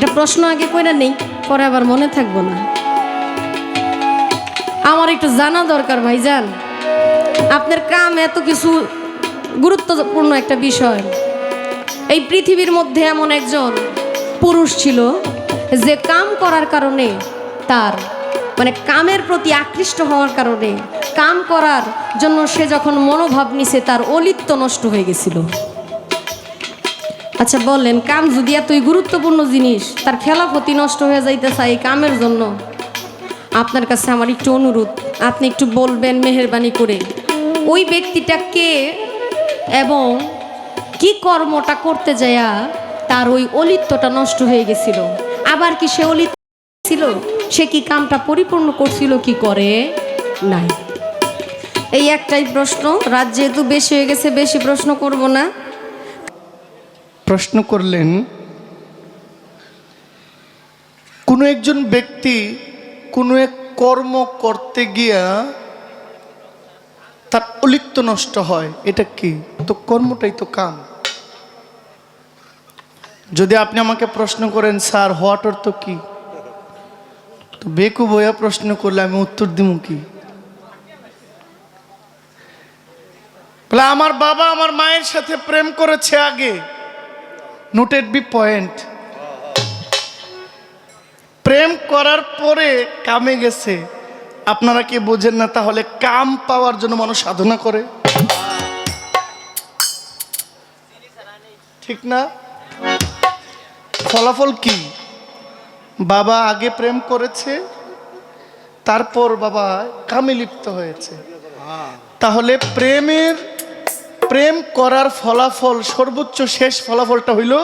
এটা প্রশ্ন আগে কইরা নেই, পরে আবার মনে থাকব না। আমার একটু জানা দরকার ভাইজান। আপনার কাম এত কিছু গুরুত্বপূর্ণ একটা বিষয়। এই পৃথিবীর মধ্যে এমন একজন পুরুষ ছিল যে কাম করার কারণে তার মানে কামের প্রতি আকৃষ্ট হওয়ার কারণে কাম করার জন্য সে যখন মনোভাব নিছে, তার অলিত্ব নষ্ট হয়ে গেছিল। আচ্ছা বললেন কাম যদি এতই গুরুত্বপূর্ণ জিনিস, তার খেলাফতি নষ্ট হয়ে যাইতেছে এই কামের জন্য? আপনার কাছে আমার একটু অনুরোধ, আপনি একটু বলবেন মেহরবানি করে। ওই ব্যক্তিটা কে এবং কি কর্মটা করতে যায়া তার ওই অলিত্যটা নষ্ট হয়ে গেছিল? আবার কি সে অলিত্ব ছিল? সে কি কামটা পরিপূর্ণ করছিল, কি করে? নাই। এই একটাই প্রশ্ন রাত যেহেতু বেশি হয়ে গেছে, বেশি প্রশ্ন করব না। প্রশ্ন করলেন, কোনো একজন ব্যক্তি কোনো এক কর্ম করতে গিয়া তার অলিপ্ত নষ্ট হয়, এটা কি? তো কর্মটাই তো কাম। যদি আপনি আমাকে প্রশ্ন করেন, স্যার, হোয়াট অর্থ কি? তো বেকু বইয়া প্রশ্ন করলে আমি উত্তর দিব কি? আমার বাবা আমার মায়ের সাথে প্রেম করেছে আগে। নোটেড বি পয়েন্ট প্রেম করার পরে কামে গেছে। আপনারা কি বোঝেন না তাহলে কাম পাওয়ার জন্য মানুষ সাধনা করে? ঠিক না? ফলাফল কি? বাবা আগে প্রেম করেছে, তারপর বাবা কামে লিপ্ত হয়েছে। তাহলে প্রেমের প্রেম করার ফলাফল সর্বোচ্চ শেষ ফলাফলটা হইল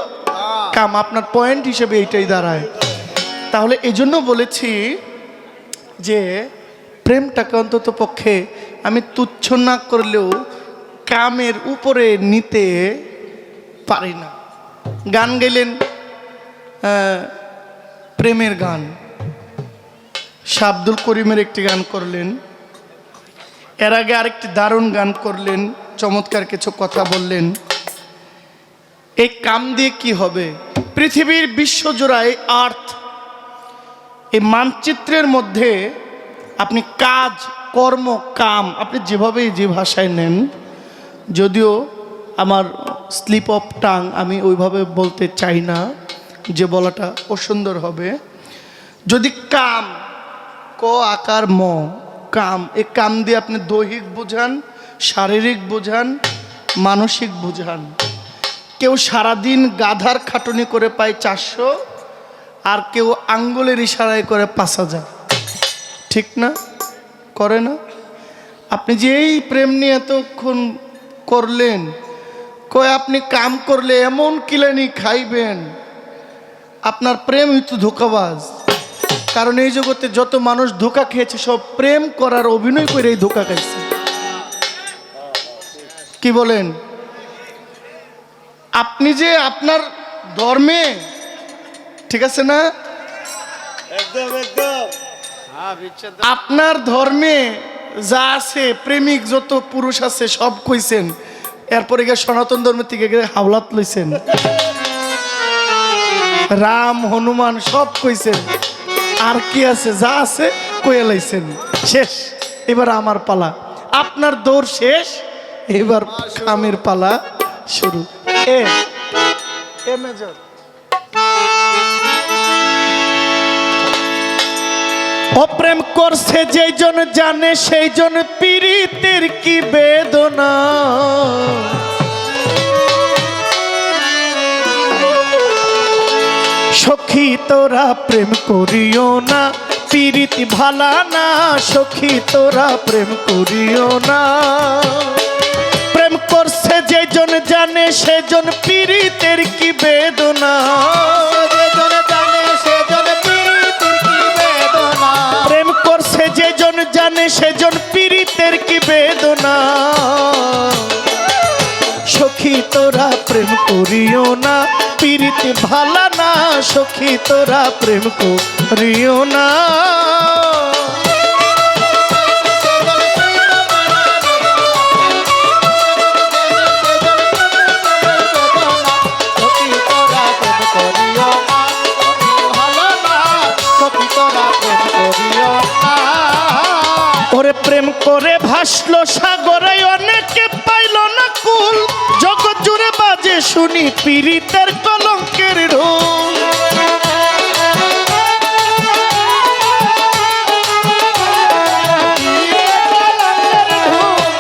কাম। আপনার পয়েন্ট হিসেবে এইটাই দাঁড়ায়। তাহলে এজন্য বলেছি যে প্রেমটাকে অন্তত পক্ষে আমি তুচ্ছ না করলেও কামের উপরে নিতে পারি না। গান গেলেন প্রেমের গান। শাহ করিমের একটি গান করলেন। এর আগে আরেকটি দারুণ গান করলেন। চমৎকার কিছু কথা বললেন। এই কাম দিয়ে কি হবে? পৃথিবীর বিশ্বজোড়ায় আর্থ এই মানচিত্রের মধ্যে আপনি কাজ, কর্ম, কাম, আপনি যেভাবেই যে ভাষায় নেন, যদিও আমার স্লিপ অফ টাং আমি ওইভাবে বলতে চাই না যে বলাটা অসুন্দর হবে। যদি কাম, ক আকার ম, কাম এ কাম দিয়ে আপনি দৈহিক বোঝান শারীরিক বোঝান, মানসিক বোঝান। কেউ সারাদিন গাধার খাটুনি করে পায় চারশো, আর কেউ আঙ্গুলের ইশারায় করে পাঁচ হাজার। ঠিক না? করে না? আপনি যে এই প্রেম নিয়ে এতক্ষণ করলেন, কয় আপনি কাম করলে এমন কিলানি খাইবেন? আপনার প্রেম হয়তো ধোকাবাজ। কারণ এই জগতে যত মানুষ ধোকা খেয়েছে, সব প্রেম করার অভিনয় করে এই ধোকা খাইছে। কি বলেন? আপনি যে আপনার ধর্মে ঠিক আছে না? আপনার ধর্মে যা আছে প্রেমিক যত পুরুষ আছে সব কইছেন। এরপরে গিয়ে সনাতন ধর্মের থেকে গিয়ে হাওলাত লইছেন। রাম হনুমান সব কইছেন। আর কি আছে যা আছে কয়ে লাইছেন। শেষ। এবার আমার পালা। আপনার দৌড় শেষ? এবার কামের পালা শুরু। A major. অপ্রেম করছে যেই জন জানে সেই জন পীড়িতের কি বেদনা। সখী, তোরা প্রেম করিও না, পীড়িত ভালা না। সখী, তোরা প্রেম করিও না। করছে যে জন জানে সেজন পীড়িতের কি বেদনা? জানে সেজন পীড়িতের কি বেদনা? প্রেম করছে যে জন জানে সেজন পীড়িতের কি বেদনা? সখী তোরা প্রেম করিও না পীড়িত ভালা না সখী তোরা প্রেম করিও না। ওরে প্রেম করে ভাসলো সাগরে, অনেকে পাইল না কুল। জগৎ জুড়ে বাজে শুনি পীড়িতের কলঙ্কের ঢোল।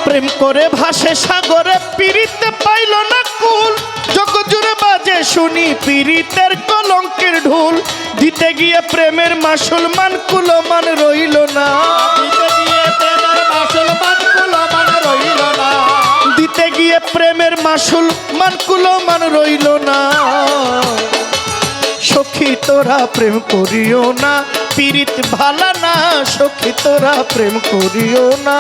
প্রেম করে ভাসে সাগরে, পীড়িতে পাইল না কুল। জগৎ জুড়ে বাজে শুনি পীড়িতের কলঙ্কের ঢোল। দিতে গিয়ে প্রেমের মাসুলমান কুলমান রইল না। প্রেমের মান কুলো মান রইল না। সখী, তোরা প্রেম করিও না। পীড়িত ভালা না, সখী, তোরা প্রেম করিও না।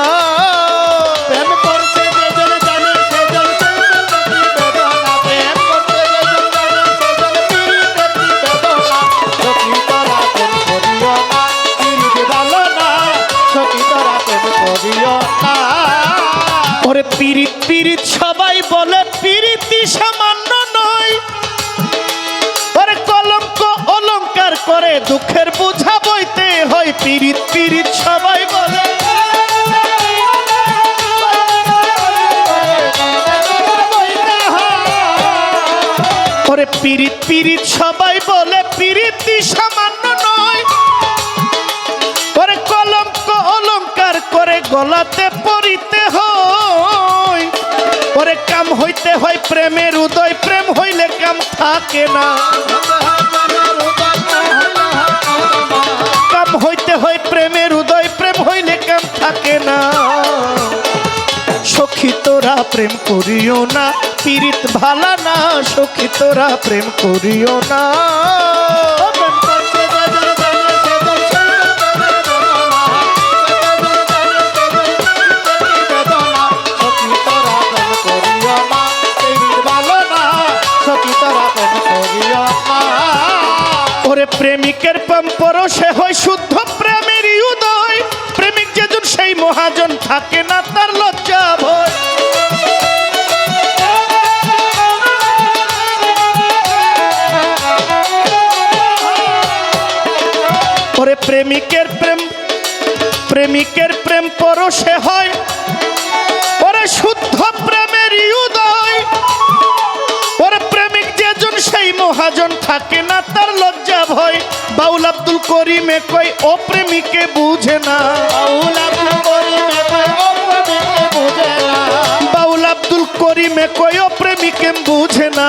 ওরে পীড়িত পিরিত সবাই বলে পীড়িতি সামান্য নয়। ওরে কলঙ্ক অলংকার করে গলাতে পরিতে হয়। ওরে কাম হইতে হয় প্রেমের উদয়, প্রেম হইলে কাম থাকে না। কাম হইতে হয় প্রেমের উদয়, প্রেম হইলে কাম থাকে না। সখী তোরা প্রেম করিও না। পীড়িত ভালা না, সখী তোরা প্রেম করিও না। প্রেমিকের পম্পর সে হয় শুদ্ধ প্রেমের উদয়। প্রেমিক যেজন সেই মহাজন থাকে না প্রেমিকের প্রেম প্রেমিকের প্রেম পরশে হয়। পরে শুদ্ধ প্রেমের উদয়। ওরে প্রেমিক যেজন সেই মহাজন থাকে না তার লজ্জা ভয়। বাউল আব্দুল করিমে কই ও প্রেমিকে বুঝে না। বাউল আব্দুল করিমে কই ও প্রেমিকে বুঝে না। বাউল আব্দুল করিমে কই ও প্রেমিকে বুঝে না।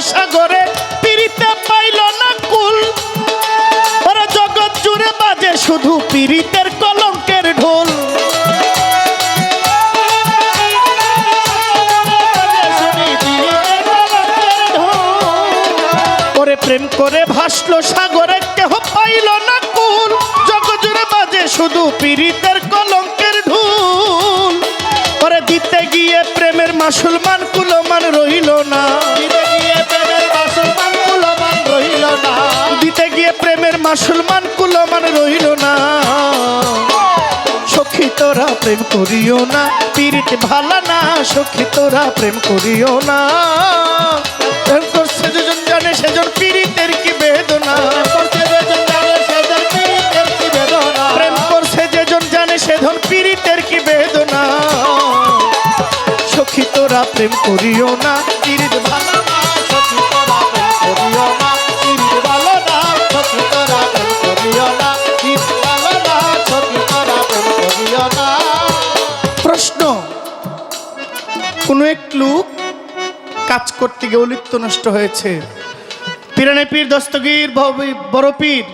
সাগরে পিরিতে পাইল না কুল। ওরা জগৎ জুড়ে বাজে শুধু পীড়িতের কলঙ্কের ঢোল। ওরে প্রেম করে ভাসলো সাগরে, কেহ পাইল না কুল। জগৎ জুড়ে বাজে শুধু পীড়িতের কলঙ্কের ঢোল। ওরে দিতে গিয়ে প্রেমের মাসুলমান কুলমান রইল না। মাসুলমান কুলমান রইল না। সখী তোরা প্রেম করিও না পীড়িত ভালা না, সখী তোরা প্রেম করিও না। প্রেম করছে যেজন জানে, সেজন পীড়িতের কি বেদনা। প্রেম করছে যেজন জানে, সেজন পীড়িতের কি বেদনা। সখী তোরা প্রেম করিও না কোনো এক লোক কাজ করতে গিয়ে লিপ্ত নষ্ট হয়েছে। পিরানে পীর, দস্তগীর বড় পীর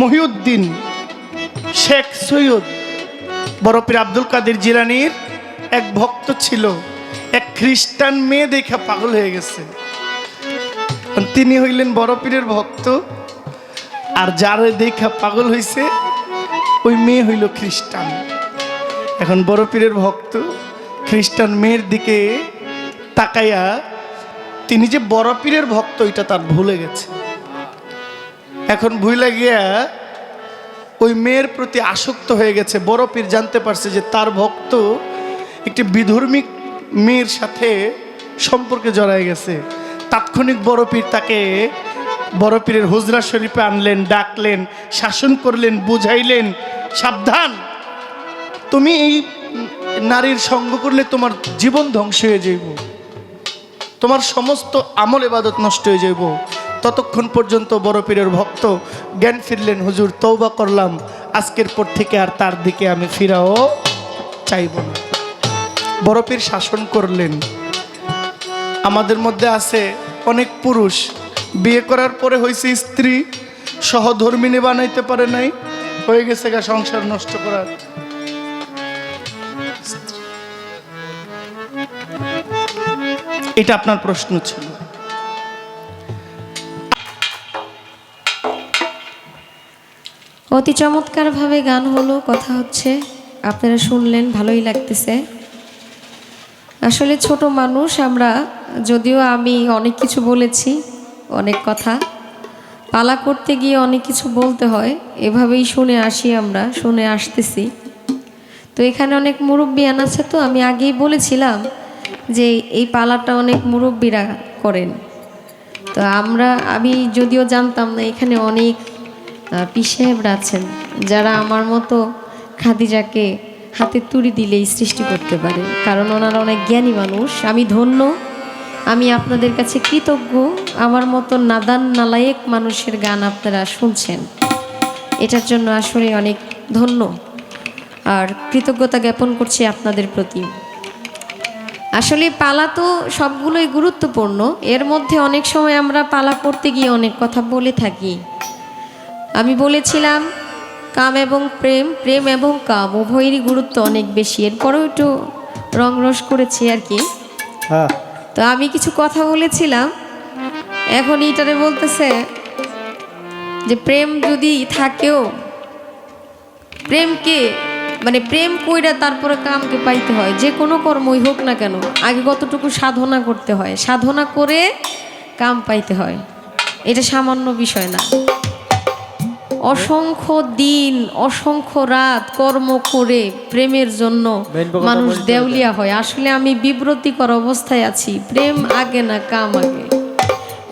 মহিউদ্দিন শেখ সৈয়দ, বড় পীর আব্দুল কাদের জিলানির এক ভক্ত ছিল, এক খ্রিস্টান মেয়ে দেখে পাগল হয়ে গেছে। তিনি হইলেন বড় পীরের ভক্ত, আর যার দেখা পাগল হইছে, ওই মেয়ে হইল খ্রিস্টান। এখন বড় পীরের ভক্ত খ্রিস্টান মেয়ের দিকে তাকাইয়া তিনি যে বড় পীরের ভক্ত, এটা তার ভুলে গেছে। এখন ভুলে গিয়া ওই মেয়ের প্রতি আসক্ত হয়ে গেছে। বড় পীর জানতে পারছে যে তার ভক্ত একটি বিধর্মিক মেয়ের সাথে সম্পর্কে জড়ায় গেছে। তাৎক্ষণিক বড় পীর তাকে বড় পীরের হুজরা শরীফে আনলেন, ডাকলেন, শাসন করলেন, বুঝাইলেন, সাবধান, তুমি এই নারীর সঙ্গ করলে তোমার জীবন ধ্বংস হয়ে যাইব। তোমার সমস্ত আমল এবাদত নষ্ট হয়ে যাইব। ততক্ষণ পর্যন্ত বড় পীরের ভক্ত জ্ঞান ফিরলেন, হুজুর তৌবা করলাম। আজকের পর থেকে আর তার দিকে আমি ফিরাও চাইব না। বড় পীর শাসন করলেন। আমাদের মধ্যে আছে অনেক পুরুষ। বিয়ে করার পরে হয়েছে স্ত্রী। সহধর্মিনী বানাইতে পারে নাই। হয়ে গেছে গা সংসার নষ্ট করার। এটা আপনার প্রশ্ন ছিল। অতি চমৎকারভাবে গান হলো, কথা হচ্ছে। আপনারা শুনলেন, ভালোই লাগতেছে। আসলে ছোট মানুষ, আমরা যদিও আমি অনেক কিছু বলেছি, অনেক কথা। পালা করতে গিয়ে অনেক কিছু বলতে হয়, এভাবেই শুনে আসি আমরা, শুনে আসতেছি। তো এখানে অনেক মুরব্বিয়ান আছে তো, আমি আগেই বলেছিলাম যে এই পালাটা অনেক মুরব্বীরা করেন। তো আমরা, আমি যদিও জানতাম না, এখানে অনেক পিসাহেবরা আছেন, যারা আমার মতো খাদিজাকে হাতে তুড়ি দিলেই সৃষ্টি করতে পারে। কারণ ওনারা অনেক জ্ঞানী মানুষ, আমি ধন্য, আমি আপনাদের কাছে কৃতজ্ঞ, আমার মতো নাদান নালায়েক মানুষের গান আপনারা শুনছেন। এটার জন্য আসলে অনেক ধন্য। আর কৃতজ্ঞতা জ্ঞাপন করছি আপনাদের প্রতি। আসলে পালা তো সবগুলোই গুরুত্বপূর্ণ। এর মধ্যে অনেক সময় আমরা পালা করতে গিয়ে অনেক কথা বলে থাকি। আমি বলেছিলাম কাম এবং প্রেম প্রেম এবং কাম উভয়েরই গুরুত্ব অনেক বেশি। এরপরেও একটু রংরস করেছি আর কি। হ্যাঁ। তো আমি কিছু কথা বলেছিলাম। এখন ইটারে বলতেছে যে প্রেম যদি থাকেও প্রেমকে মানে প্রেম কইরা তারপরে কামকে পাইতে হয় যে কোনো কর্মই হোক না কেন আগে কতটুকু সাধনা করতে হয় সাধনা করে কাম পাইতে হয়। এটা সামান্য বিষয় না। অসংখ্য দিন অসংখ্য রাত কর্ম করে প্রেমের জন্য মানুষ দেউলিয়া হয়। আসলে আমি বিব্রতিকর অবস্থায় আছি। প্রেম আগে না কাম আগে।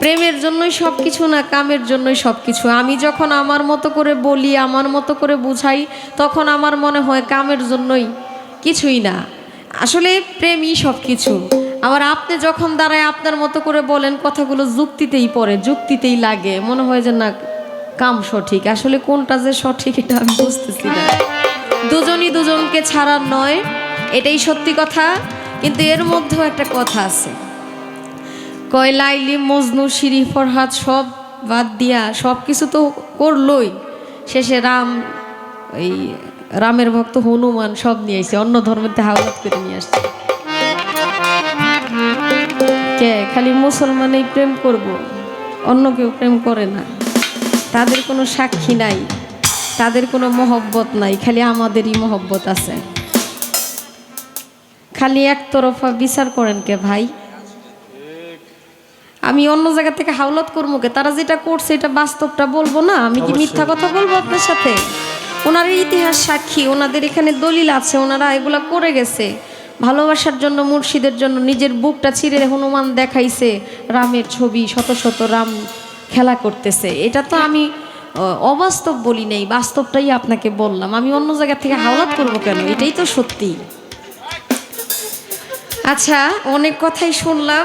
প্রেমের জন্যই সব কিছু না কামের জন্যই সব কিছু আমি যখন আমার মতো করে বলি, আমার মতো করে বুঝাই, তখন আমার মনে হয় কামের জন্যই কিছুই না। আসলে প্রেমই সব কিছু আবার আপনি যখন দাঁড়ায় আপনার মতো করে বলেন, কথাগুলো যুক্তিতেই পড়ে, যুক্তিতেই লাগে। মনে হয় যে না, কাম সঠিক। আসলে কোনটা যে সঠিক এটা আমি বুঝতেছি না। দুজনই দুজনকে ছাড়ার নয়, এটাই সত্যি কথা। কিন্তু এর মধ্যেও একটা কথা আছে। কয়, লাইলি, মজনু, শিরি, ফরহাদ, সব বাদ দিয়া সব কিছু তো করলই। শেষে রাম, এই রামের ভক্ত হনুমান সব নিয়ে আসছে অন্য ধর্মের হাওলাত করে নিয়ে আসছে। কে? খালি মুসলমানেই প্রেম করব, অন্য কেউ প্রেম করে না। তাদের কোনো সাক্ষী নাই, তাদের কোনো মহব্বত নাই, খালি আমাদেরই মহব্বত আছে। খালি একতরফা বিচার করেন কে ভাই? আমি অন্য জায়গা থেকে হাওলাত করব কে তারা যেটা করছে এটা বাস্তবটা বলব না। আমি কি মিথ্যা কথা বলব আপনার সাথে? ওনার ইতিহাস সাক্ষী ওনাদের এখানে দলিল আছে ওনারা এগুলা করে গেছে। ভালোবাসার জন্য মুর্শিদের জন্য নিজের বুকটা ছিঁড়ে হনুমান দেখাইছে রামের ছবি শত শত রাম খেলা করতেছে। এটা তো আমি অবাস্তব বলি নাই বাস্তবটাই আপনাকে বললাম। আমি অন্য জায়গা থেকে হাওলাত করব কেন? এটাই তো সত্যি। আচ্ছা অনেক কথাই শুনলাম।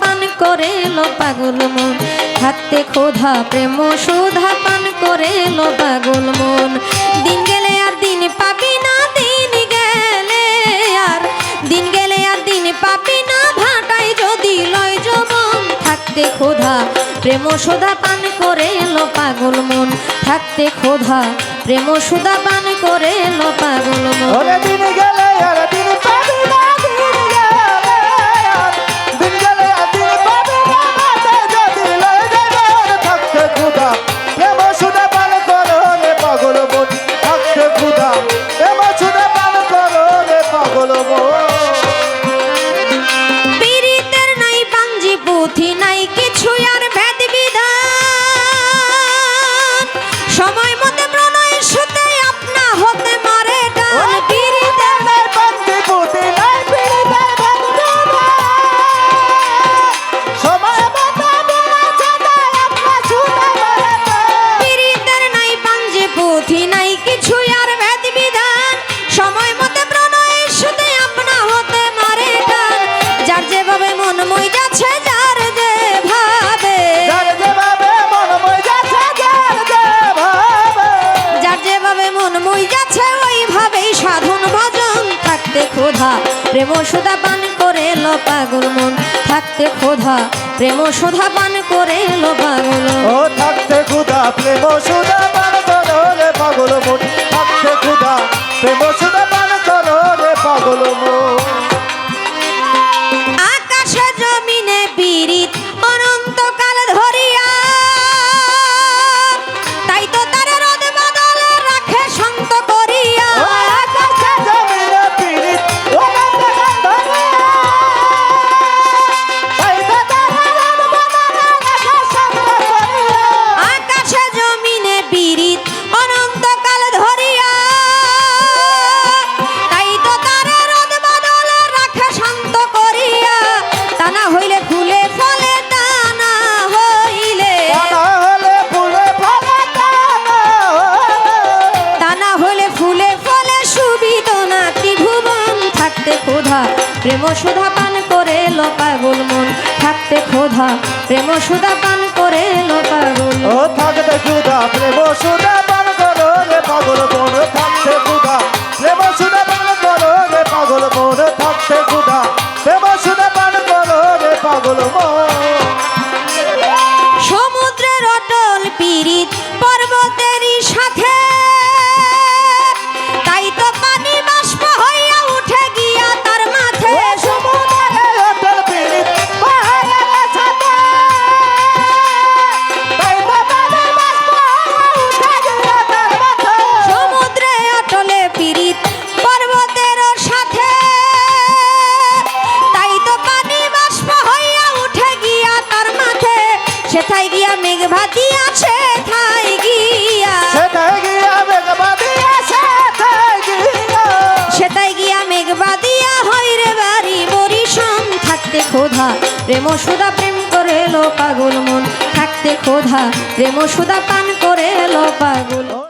করে লো পাগল মন। থাকতে ক্ষোধা, প্রেম, সুধা পান করে লো পাগল মন। দিন গেলে আর দিন পাবি না, দিন গেলে আর। দিন গেলে আর দিন পাবি না, ভাটাই যদি লয় জবন থাকতে ক্ষোধা, প্রেম, সুধা পান করে লো পাগল মন। থাকতে ক্ষোধা, প্রেম, সুধা পান করে লো পাগল মন। দিন গেলে আর পাগল প্রেম সুধা পান করে লো পাগল মন। থাকতে খোধা প্রেম সুধা পান করে লো পাগল ও থাকতে খোধা প্রেম সুধা পান করো রে পাগল মন। থাকতে খোধা প্রেম সুধা পান করো পাগল মন। ক্ষোধা প্রেম সুধা পান করে লো পাগল মন। থাকতে খোধা প্রেম সুধা পান করে লো পাগল। ও থাকতে সুধা প্রেম সুধা পান করো রে পাগল মন। থাকতে খোধা প্রেম সুধা পান করো রে পাগল মন। থাকতে খোধা প্রেম সুধা পান করো রে পাগল মন। প্রেম সুদা প্রেম করে লো পাগল মন। থাকতে খোধা, প্রেম সুদা পান করে লো পাগল